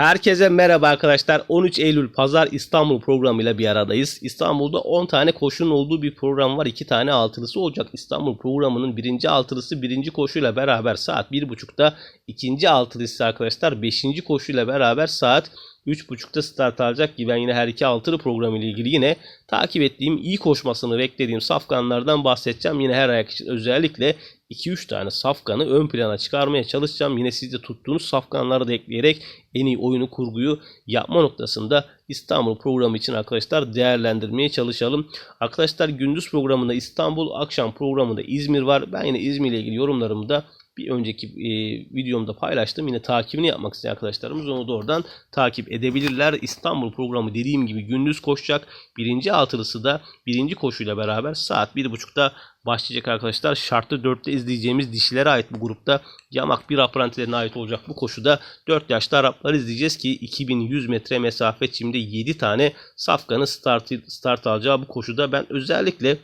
Herkese merhaba arkadaşlar. 13 Eylül Pazar İstanbul programıyla bir aradayız. İstanbul'da 10 tane koşunun olduğu bir program var. 2 tane altılısı olacak. İstanbul programının birinci altılısı birinci koşuyla beraber saat 1.30'da ikinci altılısı arkadaşlar 5. koşuyla beraber saat 3.30'da start alacak ki ben yine her iki altılı programı ile ilgili yine takip ettiğim iyi koşmasını beklediğim safkanlardan bahsedeceğim. Yine her ayak için özellikle 2-3 tane safkanı ön plana çıkarmaya çalışacağım. Yine siz de tuttuğunuz safkanları da ekleyerek en iyi oyunu kurguyu yapma noktasında İstanbul programı için arkadaşlar değerlendirmeye çalışalım. Arkadaşlar gündüz programında İstanbul, akşam programında İzmir var. Ben yine İzmir ile ilgili yorumlarımı da bir önceki e, videomda paylaştım. Yine takibini yapmak isteyen arkadaşlarımız onu da oradan takip edebilirler. İstanbul programı dediğim gibi gündüz koşacak. Birinci altılısı da birinci koşuyla beraber saat 1.30'da başlayacak arkadaşlar. Şartlı 4'te izleyeceğimiz dişilere ait bu grupta yamak bir aprantilerine ait olacak bu koşuda 4 yaşlı Araplar izleyeceğiz ki 2100 metre mesafe şimdi 7 tane safkanı start, start alacağı bu koşuda ben özellikle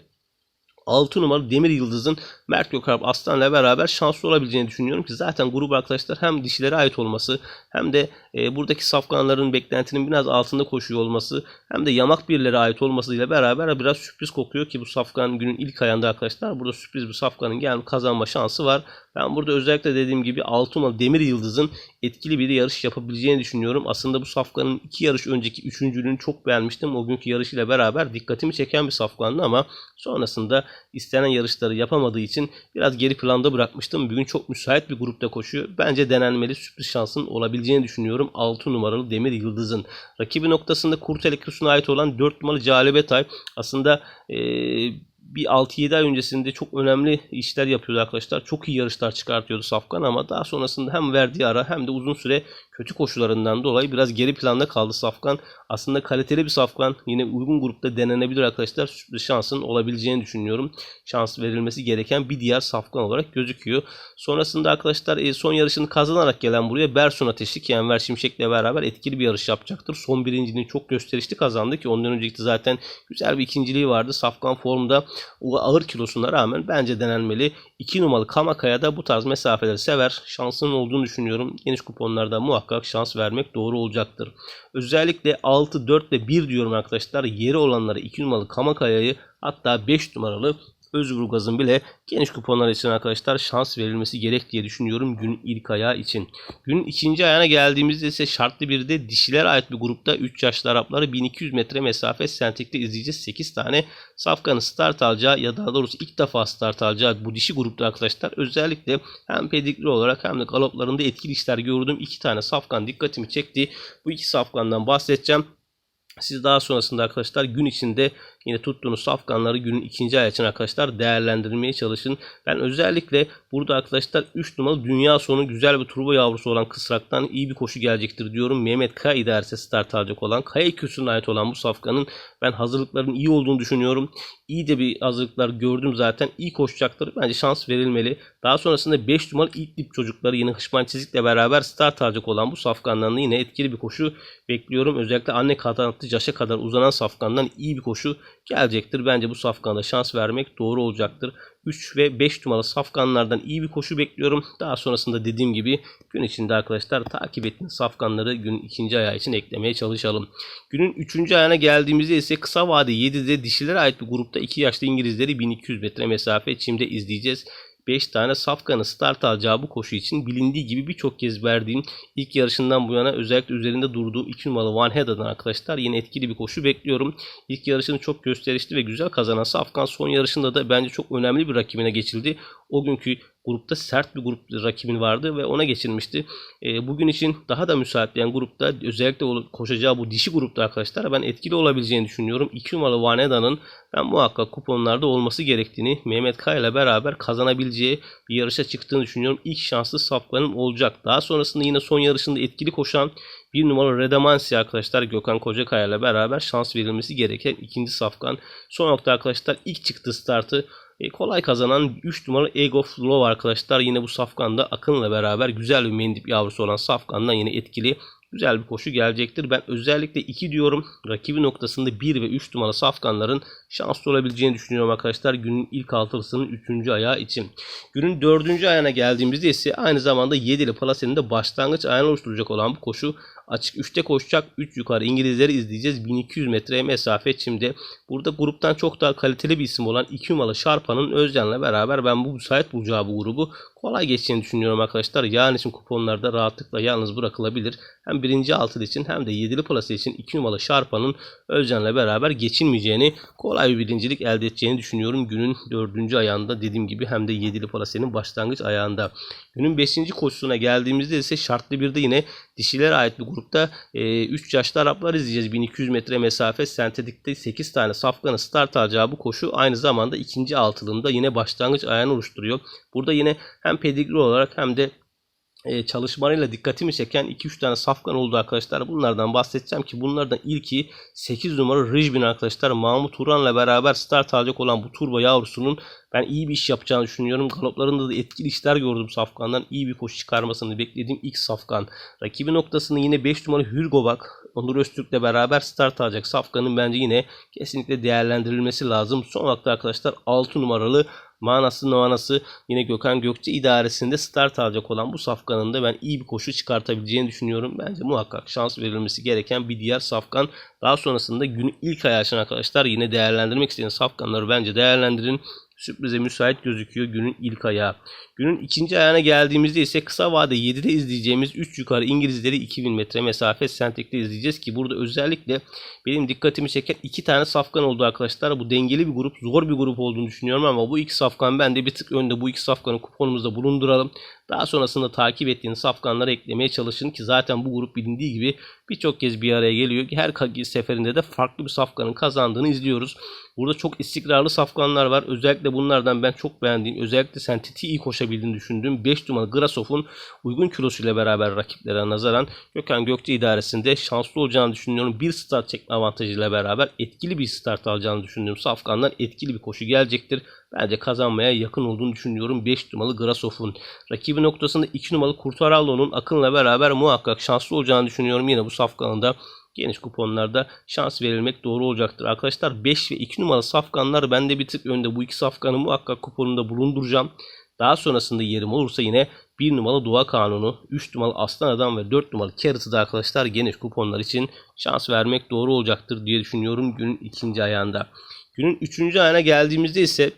6 numaralı Demir Yıldız'ın Mert Gökalp Aslan'la beraber şanslı olabileceğini düşünüyorum ki zaten grup arkadaşlar hem dişilere ait olması hem de e, buradaki safkanların beklentinin biraz altında koşuyor olması hem de yamak birlere ait olmasıyla beraber biraz sürpriz kokuyor ki bu safkan günün ilk ayında arkadaşlar burada sürpriz bir safkanın gel kazanma şansı var. Ben burada özellikle dediğim gibi 6 numaralı Demir Yıldız'ın etkili bir yarış yapabileceğini düşünüyorum. Aslında bu safkanın iki yarış önceki üçüncülüğünü çok beğenmiştim. O günkü yarışıyla beraber dikkatimi çeken bir safkandı ama sonrasında istenen yarışları yapamadığı için biraz geri planda bırakmıştım. Bugün çok müsait bir grupta koşuyor. Bence denenmeli sürpriz şansın olabileceğini düşünüyorum. 6 numaralı Demir Yıldız'ın. Rakibi noktasında Kurt Elektros'una ait olan 4 numaralı Calibetay aslında ee, bir 6-7 ay öncesinde çok önemli işler yapıyordu arkadaşlar. Çok iyi yarışlar çıkartıyordu Safkan ama daha sonrasında hem verdiği ara hem de uzun süre kötü koşularından dolayı biraz geri planda kaldı Safkan. Aslında kaliteli bir Safkan. Yine uygun grupta denenebilir arkadaşlar. Sürpriz şansın olabileceğini düşünüyorum. Şans verilmesi gereken bir diğer Safkan olarak gözüküyor. Sonrasında arkadaşlar e, son yarışını kazanarak gelen buraya Bersun Ateşi ki Enver Şimşek'le beraber etkili bir yarış yapacaktır. Son birinciliğini çok gösterişli kazandı ki ondan önceki zaten güzel bir ikinciliği vardı. Safkan formda ağır kilosuna rağmen bence denenmeli. 2 numaralı Kamakaya da bu tarz mesafeleri sever. Şansının olduğunu düşünüyorum. Geniş kuponlarda muhakkak şans vermek doğru olacaktır. Özellikle 6, 4 ve 1 diyorum arkadaşlar. Yeri olanları 2 numaralı Kamakaya'yı hatta 5 numaralı Özburgaz'ın bile geniş kuponlar için arkadaşlar şans verilmesi gerek diye düşünüyorum gün ilk ayağı için. Günün ikinci ayağına geldiğimizde ise şartlı bir de dişilere ait bir grupta 3 yaşlı Arapları 1200 metre mesafe sentikte izleyeceğiz. 8 tane safkanı start alacağı ya daha doğrusu ilk defa start alacağı bu dişi grupta arkadaşlar özellikle hem pedikli olarak hem de galoplarında etkili işler gördüm. 2 tane safkan dikkatimi çekti. Bu iki safkandan bahsedeceğim. Siz daha sonrasında arkadaşlar gün içinde yine tuttuğunuz safkanları günün ikinci ay için arkadaşlar değerlendirmeye çalışın. Ben özellikle burada arkadaşlar 3 numaralı dünya sonu güzel bir turbo yavrusu olan kısraktan iyi bir koşu gelecektir diyorum. Mehmet Kaya idaresi start alacak olan Kaya Küsü'ne ait olan bu safkanın ben hazırlıkların iyi olduğunu düşünüyorum. İyi de bir hazırlıklar gördüm zaten. İyi koşacaktır. Bence şans verilmeli. Daha sonrasında 5 numaralı ilk dip çocukları yine Hışman Çizik'le beraber start alacak olan bu safkandan da yine etkili bir koşu bekliyorum. Özellikle anne kanatlı Caş'a kadar uzanan safkandan iyi bir koşu gelecektir. Bence bu safkanda şans vermek doğru olacaktır. 3 ve 5 numaralı safkanlardan iyi bir koşu bekliyorum. Daha sonrasında dediğim gibi gün içinde arkadaşlar takip ettiğiniz safkanları günün ikinci ayağı için eklemeye çalışalım. Günün üçüncü ayağına geldiğimizde ise kısa vade 7'de dişilere ait bir grupta 2 yaşlı İngilizleri 1200 metre mesafe çimde izleyeceğiz. 5 tane safkanı start alacağı bu koşu için bilindiği gibi birçok kez verdiğim ilk yarışından bu yana özellikle üzerinde durduğum 2 numaralı Van Heda'dan arkadaşlar yine etkili bir koşu bekliyorum. İlk yarışını çok gösterişli ve güzel kazanan Safkan son yarışında da bence çok önemli bir rakibine geçildi. O günkü grupta sert bir grup rakibin vardı ve ona geçilmişti. E, bugün için daha da müsaitleyen grupta özellikle koşacağı bu dişi grupta arkadaşlar ben etkili olabileceğini düşünüyorum. 2 numaralı Vaneda'nın ben muhakkak kuponlarda olması gerektiğini Mehmet Kaya ile beraber kazanabileceği bir yarışa çıktığını düşünüyorum. İlk şanslı safkanım olacak. Daha sonrasında yine son yarışında etkili koşan bir numaralı Redamansi arkadaşlar Gökhan Kocakaya ile beraber şans verilmesi gereken ikinci safkan. Son nokta arkadaşlar ilk çıktı startı e, kolay kazanan 3 numaralı Ego Flow arkadaşlar. Yine bu Safkan'da Akın'la beraber güzel bir mendip yavrusu olan Safkan'dan yine etkili güzel bir koşu gelecektir. Ben özellikle 2 diyorum. Rakibi noktasında 1 ve 3 numaralı safkanların şanslı olabileceğini düşünüyorum arkadaşlar. Günün ilk altılısının 3. ayağı için. Günün 4. ayağına geldiğimizde ise aynı zamanda 7'li plasenin de başlangıç ayağını oluşturacak olan bu koşu açık 3'te koşacak. 3 yukarı İngilizleri izleyeceğiz. 1200 metre mesafe şimdi. Burada gruptan çok daha kaliteli bir isim olan 2 numaralı Şarpa'nın Özcan'la beraber ben bu müsait bulacağı bu grubu kolay geçeceğini düşünüyorum arkadaşlar. Yarın için kuponlarda rahatlıkla yalnız bırakılabilir. Hem birinci altılı için hem de yedili plase için 2 numaralı Şarpa'nın Özcan'la beraber geçilmeyeceğini kolay bir birincilik elde edeceğini düşünüyorum. Günün 4. ayağında dediğim gibi hem de yedili plasenin başlangıç ayağında. Günün 5. koşusuna geldiğimizde ise şartlı bir de yine dişilere ait bir grupta 3 yaşlı Araplar izleyeceğiz. 1200 metre mesafe sentetikte 8 tane safkanı start alacağı bu koşu aynı zamanda ikinci altılığında yine başlangıç ayağını oluşturuyor. Burada yine hem pedigri olarak hem de e, çalışmalarıyla dikkatimi çeken 2-3 tane safkan oldu arkadaşlar. Bunlardan bahsedeceğim ki bunlardan ilki 8 numara Rijbin arkadaşlar. Mahmut Turan'la beraber start alacak olan bu turbo yavrusunun ben iyi bir iş yapacağını düşünüyorum. Galoplarında da etkili işler gördüm Safkan'dan. İyi bir koşu çıkarmasını beklediğim ilk Safkan. Rakibi noktasında yine 5 numara Hürgo bak. Onur Öztürk'le beraber start alacak Safkan'ın bence yine kesinlikle değerlendirilmesi lazım. Son olarak arkadaşlar 6 numaralı manası manası yine Gökhan Gökçe idaresinde start alacak olan bu safkanın da ben iyi bir koşu çıkartabileceğini düşünüyorum. Bence muhakkak şans verilmesi gereken bir diğer safkan. Daha sonrasında günün ilk ayağı arkadaşlar yine değerlendirmek isteyen safkanları bence değerlendirin sürprize müsait gözüküyor günün ilk ayağı. Günün ikinci ayağına geldiğimizde ise kısa vade 7'de izleyeceğimiz 3 yukarı İngilizleri 2000 metre mesafe sentikte izleyeceğiz ki burada özellikle benim dikkatimi çeken iki tane safkan oldu arkadaşlar. Bu dengeli bir grup, zor bir grup olduğunu düşünüyorum ama bu iki safkan ben de bir tık önde bu iki safkanı kuponumuzda bulunduralım. Daha sonrasında takip ettiğiniz safkanları eklemeye çalışın ki zaten bu grup bilindiği gibi birçok kez bir araya geliyor. Her seferinde de farklı bir safkanın kazandığını izliyoruz. Burada çok istikrarlı safkanlar var. Özellikle bunlardan ben çok beğendiğim, özellikle sentetiği iyi koşabildiğini düşündüğüm 5 numaralı Grasov'un uygun kilosuyla beraber rakiplere nazaran Gökhan Gökçe idaresinde şanslı olacağını düşünüyorum. Bir start çekme avantajıyla beraber etkili bir start alacağını düşündüğüm safkandan etkili bir koşu gelecektir. Bence kazanmaya yakın olduğunu düşünüyorum. 5 numaralı Grasov'un. Rakibi noktasında 2 numaralı Kurtarallo'nun Akın'la beraber muhakkak şanslı olacağını düşünüyorum. Yine bu safkanında geniş kuponlarda şans verilmek doğru olacaktır. Arkadaşlar 5 ve 2 numaralı safkanlar bende bir tık önde. Bu iki safkanı muhakkak kuponunda bulunduracağım. Daha sonrasında yerim olursa yine 1 numaralı Dua Kanunu, 3 numaralı Aslan Adam ve 4 numaralı Carrot'ı da arkadaşlar geniş kuponlar için şans vermek doğru olacaktır diye düşünüyorum günün ikinci ayağında. Günün üçüncü ayağına geldiğimizde ise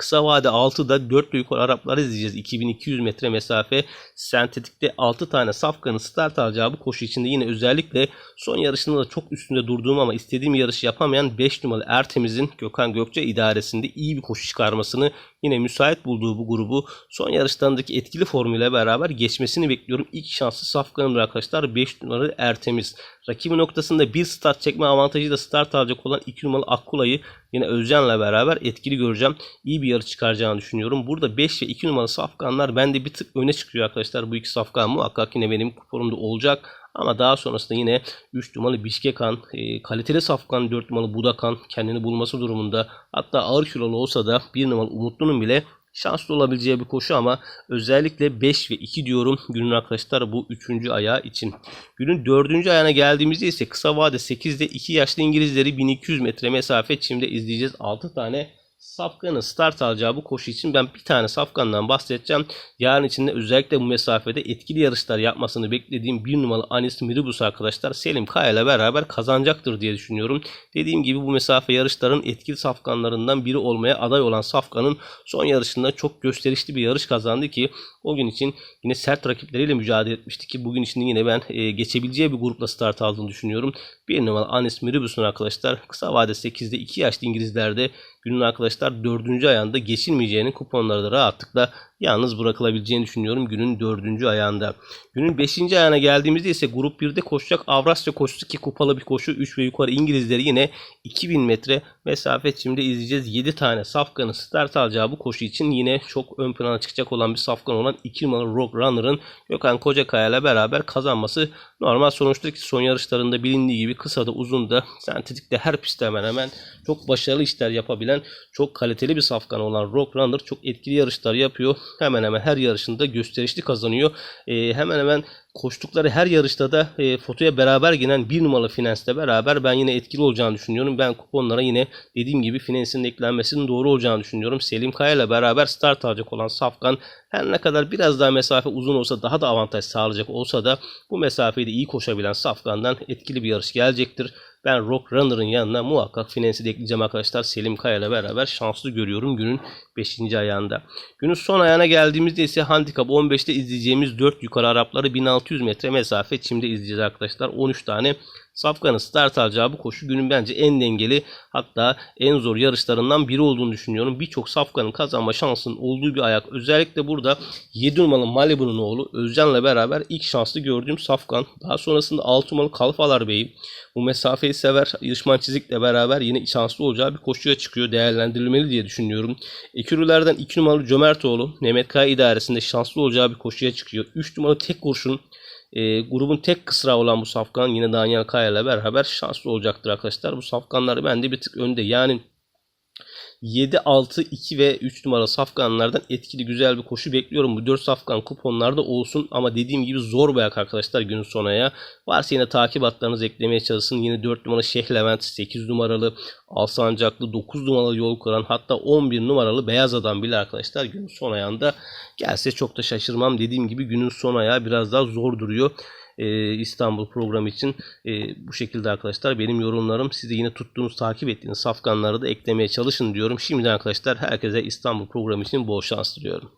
Kısa vade 6'da 4 yukarı Araplar izleyeceğiz. 2200 metre mesafe sentetikte 6 tane safkanın start alacağı bu koşu içinde yine özellikle son yarışında da çok üstünde durduğum ama istediğim yarışı yapamayan 5 numaralı Ertemiz'in Gökhan Gökçe idaresinde iyi bir koşu çıkarmasını yine müsait bulduğu bu grubu son yarışlarındaki etkili formüle beraber geçmesini bekliyorum. İlk şanslı safkanımdır arkadaşlar 5 numaralı Ertemiz. Rakibi noktasında bir start çekme avantajıyla start alacak olan 2 numaralı Akkula'yı yine Özcan'la beraber etkili göreceğim. İyi bir yarış çıkaracağını düşünüyorum. Burada 5 ve 2 numaralı safkanlar bende bir tık öne çıkıyor arkadaşlar. Bu iki safkan muhakkak yine benim kuponumda olacak. Ama daha sonrasında yine 3 numaralı Bişkekan, e, kaliteli safkan 4 numaralı Budakan kendini bulması durumunda hatta ağır kilolu olsa da 1 numaralı Umutlu'nun bile şanslı olabileceği bir koşu ama özellikle 5 ve 2 diyorum günün arkadaşlar bu 3. ayağı için. Günün 4. ayağına geldiğimizde ise kısa vade 8'de 2 yaşlı İngilizleri 1200 metre mesafe çimde izleyeceğiz. 6 tane Safkan'ın start alacağı bu koşu için ben bir tane Safkan'dan bahsedeceğim. Yarın içinde özellikle bu mesafede etkili yarışlar yapmasını beklediğim bir numaralı Anis Miribus arkadaşlar Selim Kaya ile beraber kazanacaktır diye düşünüyorum. Dediğim gibi bu mesafe yarışların etkili Safkanlarından biri olmaya aday olan Safkan'ın son yarışında çok gösterişli bir yarış kazandı ki o gün için yine sert rakipleriyle mücadele etmişti ki bugün için yine ben e, geçebileceği bir grupla start aldığını düşünüyorum. Bir numaralı Anis Miribus'un arkadaşlar kısa vade 8'de 2 yaşlı İngilizlerde günün arkadaşlar 4. ayağında geçilmeyeceğini kuponlarda da rahatlıkla yalnız bırakılabileceğini düşünüyorum günün 4. ayağında. Günün 5. ayağına geldiğimizde ise grup 1'de koşacak Avrasya koşusu ki kupalı bir koşu 3 ve yukarı İngilizleri yine 2000 metre mesafe şimdi izleyeceğiz. 7 tane safkanın start alacağı bu koşu için yine çok ön plana çıkacak olan bir safkan olan 2 numaralı Rock Runner'ın Gökhan Kocakaya ile beraber kazanması normal sonuçtur ki son yarışlarında bilindiği gibi kısa da uzun da sentetikte her pistte hemen hemen çok başarılı işler yapabilen çok kaliteli bir safkan olan Rock Runner çok etkili yarışlar yapıyor. Hemen hemen her yarışında gösterişli kazanıyor. E, hemen hemen koştukları her yarışta da e, fotoya beraber gelen bir numaralı Finans'le beraber ben yine etkili olacağını düşünüyorum. Ben kuponlara yine dediğim gibi Finans'in eklenmesinin doğru olacağını düşünüyorum. Selim Kaya ile beraber start alacak olan Safkan her ne kadar biraz daha mesafe uzun olsa daha da avantaj sağlayacak olsa da bu mesafeyi de iyi koşabilen Safkan'dan etkili bir yarış gelecektir. Ben Rock Runner'ın yanına muhakkak Finans'i de ekleyeceğim arkadaşlar. Selim Kaya ile beraber şanslı görüyorum günün 5. ayağında. Günün son ayağına geldiğimizde ise Handicap 15'te izleyeceğimiz 4 yukarı Arapları 1600 metre mesafe çimde izleyeceğiz arkadaşlar. 13 tane Safkan'ın start alacağı bu koşu günün bence en dengeli hatta en zor yarışlarından biri olduğunu düşünüyorum. Birçok Safkan'ın kazanma şansının olduğu bir ayak. Özellikle burada 7 numaralı Malibu'nun oğlu Özcan'la beraber ilk şanslı gördüğüm Safkan. Daha sonrasında 6 numaralı Kalfalar Bey'i bu mesafeyi sever. Yışman Çizik'le beraber yine şanslı olacağı bir koşuya çıkıyor. Değerlendirilmeli diye düşünüyorum. Ekürülerden 2 numaralı Cömertoğlu Mehmet Kaya idaresinde şanslı olacağı bir koşuya çıkıyor. 3 numaralı tek kurşun e, grubun tek kısra olan bu safkan yine Daniel Kaya ile beraber şanslı olacaktır arkadaşlar. Bu safkanlar bende bir tık önde. Yani 7, 6, 2 ve 3 numara safkanlardan etkili güzel bir koşu bekliyorum. Bu 4 safkan kuponlarda olsun ama dediğim gibi zor bir ayak arkadaşlar günün sonaya. Varsa yine takip hatlarınızı eklemeye çalışın. Yine 4 numara Şeyh Levent, 8 numaralı Alsancaklı, 9 numaralı Yol Kuran hatta 11 numaralı Beyaz Adam bile arkadaşlar günün son ayağında gelse çok da şaşırmam. Dediğim gibi günün son ayağı biraz daha zor duruyor. Ee, İstanbul programı için e, bu şekilde arkadaşlar benim yorumlarım. Siz de yine tuttuğunuz, takip ettiğiniz safkanları da eklemeye çalışın diyorum. Şimdiden arkadaşlar herkese İstanbul programı için bol şans diliyorum.